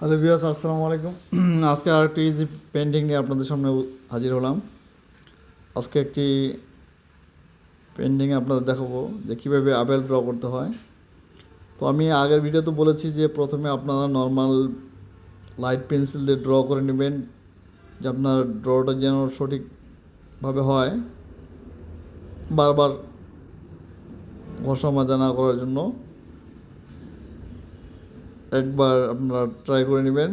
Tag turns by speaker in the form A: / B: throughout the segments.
A: Hello বিয়াস আসসালামু আলাইকুম। আজকে আর একটি ইজি পেন্টিং নিয়ে আপনাদের সামনে হাজির হলাম। আজকে একটি পেন্টিং আপনাদের দেখাবো যে কীভাবে আবেল ড্র করতে হয়। তো আমি আগের ভিডিওতে বলেছি যে প্রথমে আপনারা নর্মাল লাইট পেন্সিল দিয়ে ড্র করে নেবেন, যে আপনার ড্রটা যেন সঠিকভাবে হয়। বারবার ঘষা মাজা না করার জন্য। একবার আপনারা ট্রাই করে নেবেন।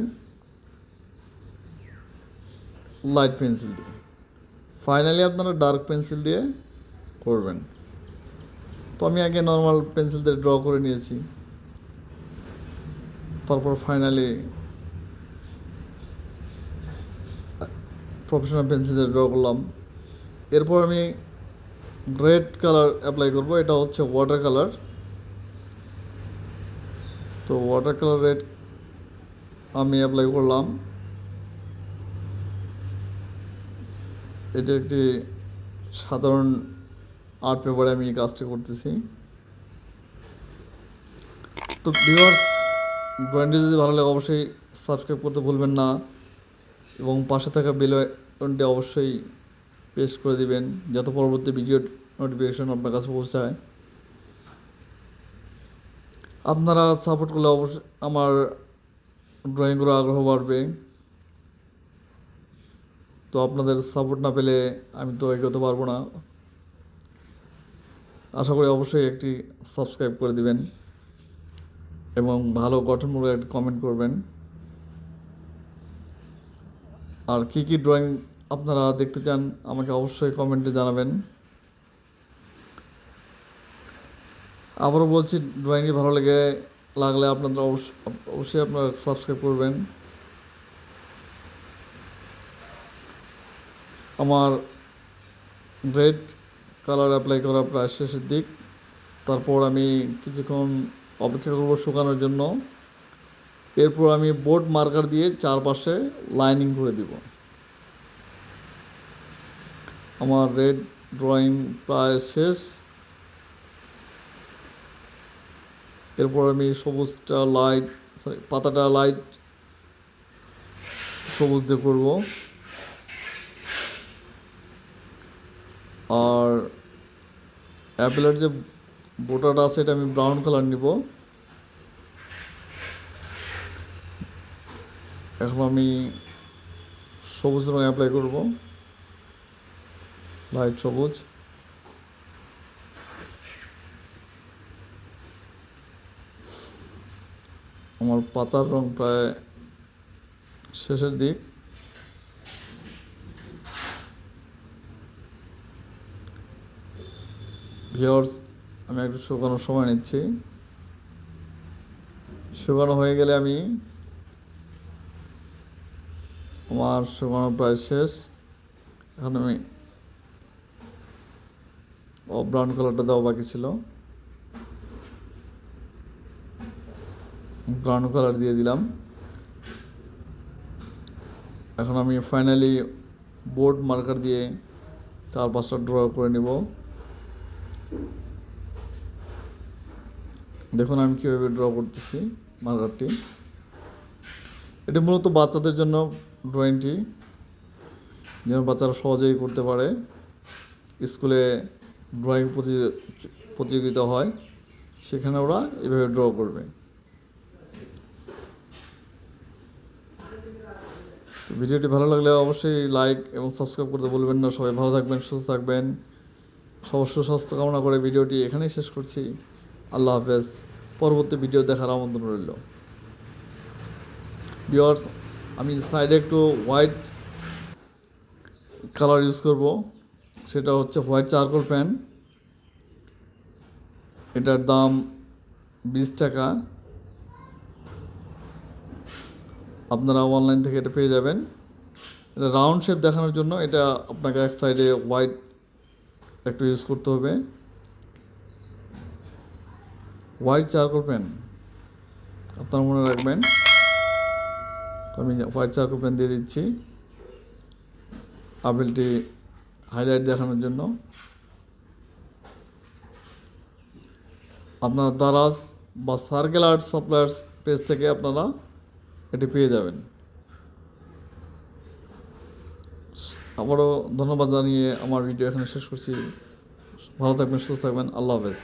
A: লাইট পেন্সিল দিয়ে। ফাইনালি আপনারা ডার্ক পেন্সিল দিয়ে করবেন। তো আমি আগে নর্মাল পেন্সিল দিয়ে ড্র করে নিয়েছি। তারপর ফাইনালি প্রফেশনাল পেন্সিল দিয়ে ড্র করলাম। এরপর আমি রেড কালার অ্যাপ্লাই করব। এটা হচ্ছে ওয়াটার কালার তো ওয়াটার কালার রেড আমি অ্যাপ্লাই করলাম। এটা একটি সাধারণ আর্ট পেপারে আমি এই কাজটি করতেছি। তো ভিউয়ার্স ড্রয়িংটি যদি ভালো লাগে অবশ্যই সাবস্ক্রাইব করতে ভুলবেন না এবং পাশে থাকা বেল আইকনটি অবশ্যই প্রেস করে দিবেন, যাতে পরবর্তী ভিডিও নোটিফিকেশন আপনার কাছে পৌঁছায়। আপনারা সাপোর্ট করলে অবশ্যই আমার ড্রয়িং করার আগ্রহ বাড়বে। তো আপনাদের সাপোর্ট না পেলে আমি তো এগোতে পারব না। আশা করি অবশ্যই একটি সাবস্ক্রাইব করে দিবেন এবং ভালো গঠনমূলক একটি কমেন্ট করবেন। আর কি কি ড্রয়িং আপনারা দেখতে চান আমাকে অবশ্যই কমেন্টে জানাবেন। আবারও বলছি ড্রয়িংটি ভালো লেগে, লাগলে আপনাদের অবশ্য অবশ্যই আপনারা সাবস্ক্রাইব করবেন। আমার রেড কালার অ্যাপ্লাই করা প্রায় শেষের দিক। তারপর আমি কিছুক্ষণ অপেক্ষা করব শুকানোর জন্য। এরপর আমি বোর্ড মার্কার দিয়ে চারপাশে লাইনিং করে দিব। আমার রেড ড্রয়িং প্রায় শেষ। এরপর আমি সবুজটা লাইট সরি পাতাটা লাইট সবুজ দিয়ে করব। আর অ্যাপেলের যে বোটাটা আছে, এটা আমি ব্রাউন কালার নিব। এখন আমি সবুজ রঙ অ্যাপ্লাই করব। লাইট সবুজ। আমার পাতার রং প্রায় শেষের দিক। ভিওর্স আমি একটু শুকানোর সময় নিচ্ছি। শুকানো হয়ে গেলে আমি আমার শুকানো প্রায় শেষ। এখন আমি ব্রাউন কালারটা দেওয়া বাকি ছিল। ব্রাউন কালার দিয়ে দিলাম। এখন আমি ফাইনালি বোর্ড মার্কার দিয়ে চার পাঁচটা ড্র করে নিব। দেখুন আমি কীভাবে ড্র করতেছি মার্কারটি এটি মূলত বাচ্চাদের জন্য ড্রয়িংটি যেন বাচ্চারা সহজেই করতে পারে। স্কুলে ড্রয়িং প্রতিযোগিতা হয়, সেখানে ওরা এভাবে ড্র করবে। ভিডিওটি ভালো লাগলে অবশ্যই লাইক এবং সাবস্ক্রাইব করতে বলবেন না। সবাই ভালো থাকবেন, সুস্থ থাকবেন। সবার সুস্বাস্থ্য কামনা করে ভিডিওটি এখানেই শেষ করছি। আল্লাহ হাফেজ। পরবর্তী ভিডিও দেখার আমন্ত্রণ রইল। বিয়ার্স আমি সাইডে একটু হোয়াইট কালার ইউজ করব। সেটা হচ্ছে হোয়াইট চারকোল প্যান এটার দাম বিশ টাকা। আপনারা অনলাইন থেকে এটা পেয়ে যাবেন। এটা রাউন্ড শেপ দেখানোর জন্য এটা আপনাকে এক সাইডে হোয়াইট একটু ইউজ করতে হবে। হোয়াইট চারকোল পেন আপনারা মনে রাখবেন। আমি হোয়াইট চারকোল পেন দিয়ে দিচ্ছি। আপেলটি হাইলাইট দেখানোর জন্য। আপনার দারাজ বা সার্কেল আর্ট সাপ্লায়ার্স পেজ থেকে আপনারা এটি পেয়ে যাবেন। আবারও ধন্যবাদ জানিয়ে আমার ভিডিও এখানে শেষ করছি। ভালো থাকবেন, সুস্থ থাকবেন। আল্লাহ হাফেজ।